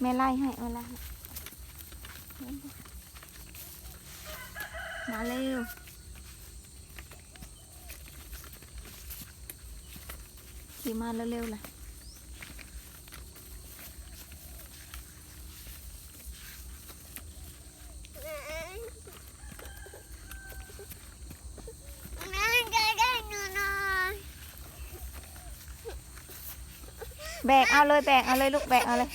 แม่ไล่ให้แม่ไล่ให้มาเร็วขี่มาเร็วๆล่ะแม่จะได้หนูหน่อยแบกเอาเลยแบกเอาเลยลูกแบกเอาเลย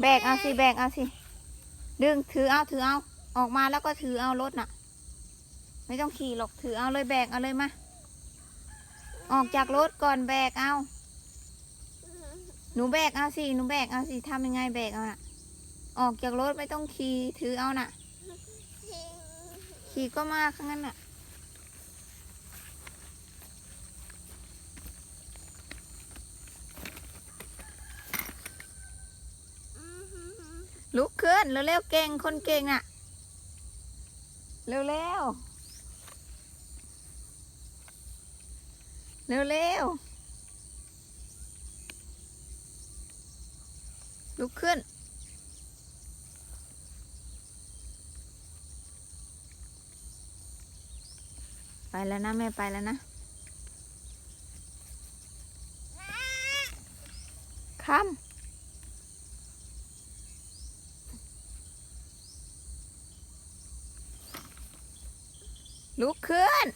แบกเอาสิแบกเอาสิ ดึงถือเอาถือเอา ออกมาแล้วก็ถือเอารถน่ะ ไม่ต้องขี่หรอกถือเอาเลยแบกเอาเลยมา ออกจากรถก่อนแบกเอา หนูแบกเอาสิหนูแบกเอาสิทำยังไงแบกเอาน่ะ ออกจากรถไม่ต้องขี่ถือเอาน่ะ ขี่ก็มาข้างนั้นน่ะ ลุกขึ้นเร็วๆเก่งคนเก่งน่ะเร็วๆเร็วๆลุกขึ้นไปแล้วนะแม่ไปแล้วนะคำ ลุกขึ้น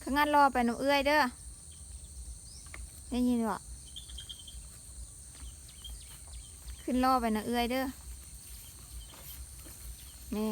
ข้างงั้นรอไปหนูเอื้อยเด้อ ได้ยินบ่ขึ้นรอไปนะเอื้อยเด้อ นี่